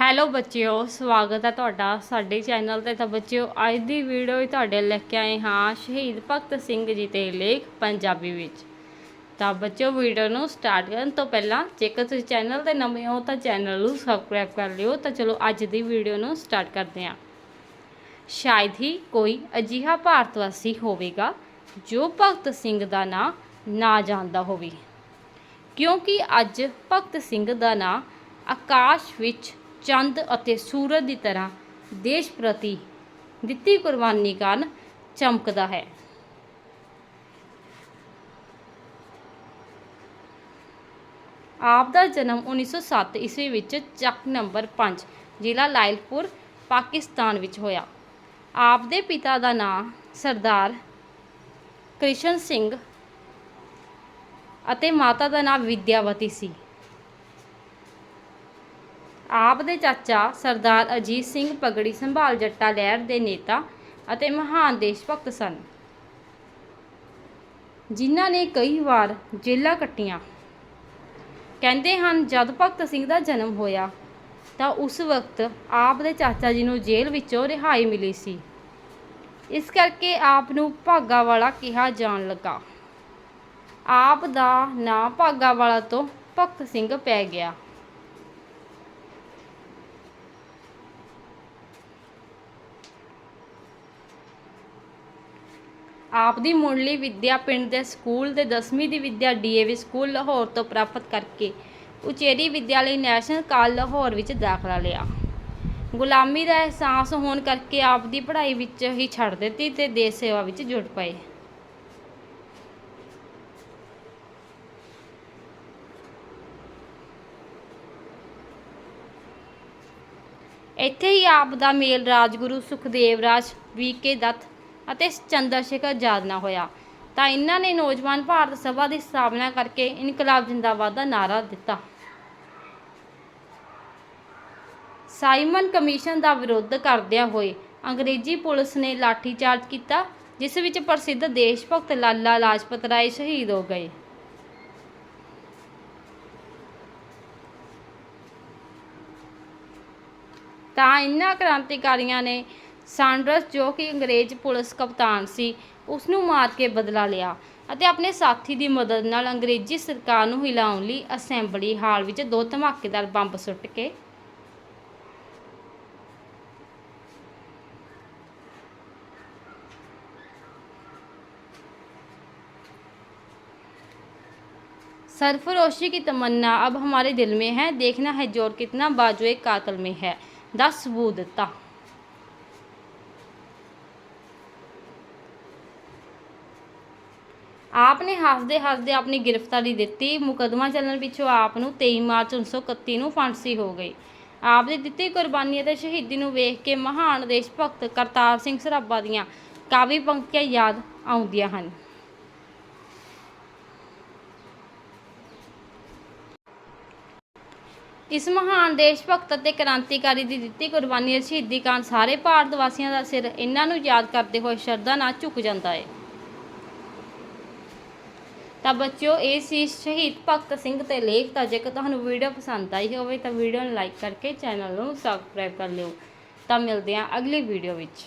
Hello ਬੱਚਿਓ, ਸਵਾਗਤ ਹੈ ਤੁਹਾਡਾ ਸਾਡੇ ਚੈਨਲ ਤੇ। ਤਾਂ ਬੱਚਿਓ, ਅੱਜ ਦੀ ਵੀਡੀਓ ਹੀ ਤੁਹਾਡੇ ਲੈ ਕੇ ਆਏ ਹਾਂ ਸ਼ਹੀਦ ਭਗਤ ਸਿੰਘ ਜੀ ਤੇ ਲੇਖ ਪੰਜਾਬੀ ਵਿੱਚ। ਤਾਂ ਬੱਚਿਓ ਵੀਡੀਓ ਨੂੰ ਸਟਾਰਟ ਕਰਨ ਤੋਂ ਪਹਿਲਾਂ ਜੇਕਰ ਤੁਸੀਂ ਚੈਨਲ ਤੇ ਨਵੇਂ ਹੋ ਤਾਂ ਚੈਨਲ ਨੂੰ ਸਬਸਕ੍ਰਾਈਬ ਕਰ ਲਿਓ। ਤਾਂ ਚਲੋ, ਅੱਜ ਦੀ ਵੀਡੀਓ ਨੂੰ ਸਟਾਰਟ ਕਰਦੇ ਹਾਂ। ਸ਼ਾਇਦ ਹੀ ਕੋਈ ਅਜਿਹਾ ਭਾਰਤ ਵਾਸੀ ਹੋਵੇਗਾ ਜੋ ਭਗਤ ਸਿੰਘ ਦਾ ਨਾਂ ਨਾ ਜਾਣਦਾ ਹੋਵੇ। ਕਿਉਂਕਿ ਅੱਜ ਭਗਤ ਸਿੰਘ ਦਾ ਨਾਂ ਆਕਾਸ਼ ਵਿੱਚ ਚੰਦ ਅਤੇ ਸੂਰਜ ਦੀ ਤਰ੍ਹਾਂ ਦੇਸ਼ ਪ੍ਰਤੀ ਦਿੱਤੀ ਕੁਰਬਾਨੀ ਕਾਰਨ ਚਮਕਦਾ ਹੈ। ਆਪ ਦਾ ਜਨਮ 1907 ਈਸਵੀ ਵਿੱਚ ਚੱਕ ਨੰਬਰ 5 ਜ਼ਿਲ੍ਹਾ ਲਾਇਲਪੁਰ, ਪਾਕਿਸਤਾਨ ਵਿੱਚ ਹੋਇਆ। ਆਪ ਦੇ ਪਿਤਾ ਦਾ ਨਾਮ ਸਰਦਾਰ ਕ੍ਰਿਸ਼ਨ ਸਿੰਘ ਅਤੇ ਮਾਤਾ ਦਾ ਨਾਮ ਵਿਦਿਆਵਤੀ ਸੀ। ਆਪ ਦੇ ਚਾਚਾ ਸਰਦਾਰ ਅਜੀਤ ਸਿੰਘ ਪਗੜੀ ਸੰਭਾਲ ਜੱਟਾ ਲਹਿਰ ਦੇ ਨੇਤਾ ਅਤੇ ਮਹਾਨ ਦੇਸ਼ ਭਗਤ ਸਨ। ਜਿਨ੍ਹਾਂ ਨੇ ਕਈ ਵਾਰ ਜੇਲਾਂ ਕੱਟੀਆਂ। ਕਹਿੰਦੇ ਹਨ, ਜਦ ਭਗਤ ਸਿੰਘ ਦਾ ਜਨਮ ਹੋਇਆ, ਤਾਂ ਉਸ ਵਕਤ ਆਪ ਦੇ ਚਾਚਾ ਜੀ ਨੂੰ ਜੇਲ੍ਹ ਵਿੱਚੋਂ ਰਿਹਾਈ ਮਿਲੀ ਸੀ। ਇਸ ਕਰਕੇ ਆਪ ਨੂੰ ਭਾਗਾ ਵਾਲਾ ਕਿਹਾ ਜਾਣ ਲੱਗਾ। ਆਪ ਦਾ ਨਾਂ ਭਾਗਾ ਵਾਲਾ ਤੋਂ ਭਗਤ ਸਿੰਘ ਪੈ ਗਿਆ। ਆਪ ਦੀ ਮੁੱਢਲੀ ਵਿੱਦਿਆ ਪਿੰਡ ਦੇ ਸਕੂਲ ਤੇ 10ਵੀਂ ਦੀ ਵਿੱਦਿਆ ਡੀਏਵੀ ਸਕੂਲ ਲਾਹੌਰ ਤੋਂ ਪ੍ਰਾਪਤ ਕਰਕੇ ਉਚੇਰੀ ਵਿੱਦਿਆ ਲਈ ਨੈਸ਼ਨਲ ਕਾਲਜ ਲਾਹੌਰ ਵਿੱਚ ਦਾਖਲਾ ਲਿਆ। ਗੁਲਾਮੀ ਦਾ ਅਹਿਸਾਸ ਹੋਣ ਕਰਕੇ ਆਪ ਦੀ ਪੜ੍ਹਾਈ ਵਿੱਚ ਹੀ ਛੱਡ ਦਿੱਤੀ ਤੇ ਦੇਸ਼ ਸੇਵਾ ਵਿੱਚ ਜੁੜ ਪਏ। ਇੱਥੇ ਹੀ ਆਪ ਦਾ ਮੇਲ ਰਾਜਗੁਰੂ ਸੁਖਦੇਵ ਰਾਜ ਵੀਕੇ ਦੱਤ ਅਤੇ ਚੰਦਰ ਸ਼ੇਖਰ ਆਜ਼ਾਦ ਨਾਲ ਹੋਇਆ। ਤਾਂ ਇਹਨਾਂ ਨੇ ਨੌਜਵਾਨ ਭਾਰਤ ਸਭਾ ਦੀ ਸਥਾਪਨਾ ਕਰਕੇ ਇਨਕਲਾਬ ਜਿੰਦਾਬਾਦ ਦਾ ਨਾਰਾ ਦਿੱਤਾ। ਸਾਈਮਨ ਕਮਿਸ਼ਨ ਦਾ ਵਿਰੋਧ ਕਰਦਿਆਂ ਹੋਏ ਅੰਗਰੇਜ਼ੀ ਪੁਲਿਸ ਨੇ ਲਾਠੀਚਾਰਜ ਕੀਤਾ, ਜਿਸ ਵਿੱਚ ਪ੍ਰਸਿੱਧ ਦੇਸ਼ ਭਗਤ ਲਾਲਾ ਲਾਜਪਤ ਰਾਏ ਸ਼ਹੀਦ ਹੋ ਗਏ। ਤਾਂ ਇਹਨਾਂ ਕ੍ਰਾਂਤੀਕਾਰੀਆਂ ਨੇ ਸਾਂਡਰਸ ਜੋ ਕਿ ਅੰਗਰੇਜ਼ ਪੁਲਿਸ ਕਪਤਾਨ ਸੀ ਉਸ ਨੂੰ ਮਾਰ ਕੇ ਬਦਲਾ ਲਿਆ ਅਤੇ ਆਪਣੇ ਸਾਥੀ ਦੀ ਮਦਦ ਨਾਲ ਅੰਗਰੇਜ਼ੀ ਸਰਕਾਰ ਨੂੰ ਹਿਲਾਉਣ ਲਈ ਅਸੈਂਬਲੀ ਹਾਲ ਵਿੱਚ ਦੋ ਧਮਾਕੇਦਾਰ ਬੰਬ ਸੁੱਟ ਕੇ सरफरोशी की तमन्ना अब हमारे दिल में है देखना है जोर कितना बाजुए कातल में है ਦਾ ਸਬੂਤ ਆਪ ਨੇ ਹੱਸਦੇ ਹੱਸਦੇ ਆਪਣੀ ਗ੍ਰਿਫਤਾਰੀ ਦਿੱਤੀ। ਮੁਕਦਮਾ ਚੱਲਣ ਪਿੱਛੋਂ ਆਪ ਨੂੰ 23 ਮਾਰਚ 1931 ਨੂੰ ਫਾਂਸੀ ਹੋ ਗਈ। ਆਪ ਦੀ ਦਿੱਤੀ ਕੁਰਬਾਨੀ ਅਤੇ ਸ਼ਹੀਦੀ ਨੂੰ ਵੇਖ ਕੇ ਮਹਾਨ ਦੇਸ਼ ਭਗਤ ਕਰਤਾਰ ਸਿੰਘ ਸਰਾਭਾ ਦੀਆਂ ਕਾਵੀ ਪੰਕਤੀਆਂ ਯਾਦ ਆਉਂਦੀਆਂ ਹਨ। ਇਸ ਮਹਾਨ ਦੇਸ਼ ਭਗਤ ਅਤੇ ਕ੍ਰਾਂਤੀਕਾਰੀ ਦੀ ਦਿੱਤੀ ਕੁਰਬਾਨੀ ਅਤੇ ਸ਼ਹੀਦੀ ਕਾਰਨ ਸਾਰੇ ਭਾਰਤ ਵਾਸੀਆਂ ਦਾ ਸਿਰ, ਇਹਨਾਂ ਨੂੰ ਯਾਦ ਕਰਦੇ ਹੋਏ ਸ਼ਰਧਾ ਨਾਲ ਝੁਕ ਜਾਂਦਾ ਹੈ ਤਾਂ ਬੱਚਿਓ, ਇਹ ਸੀ ਸ਼ਹੀਦ ਭਗਤ ਸਿੰਘ ਤੇ ਲੇਖ ਤਾਂ ਜੇਕਰ ਤੁਹਾਨੂੰ ਵੀਡੀਓ ਪਸੰਦ ਆਈ ਹੋਵੇ ਤਾਂ ਵੀਡੀਓ ਨੂੰ ਲਾਈਕ ਕਰਕੇ ਚੈਨਲ ਨੂੰ ਸਬਸਕ੍ਰਾਈਬ ਕਰ ਲਿਓ। ਤਾਂ ਮਿਲਦੇ ਹਾਂ ਅਗਲੀ ਵੀਡੀਓ ਵਿੱਚ।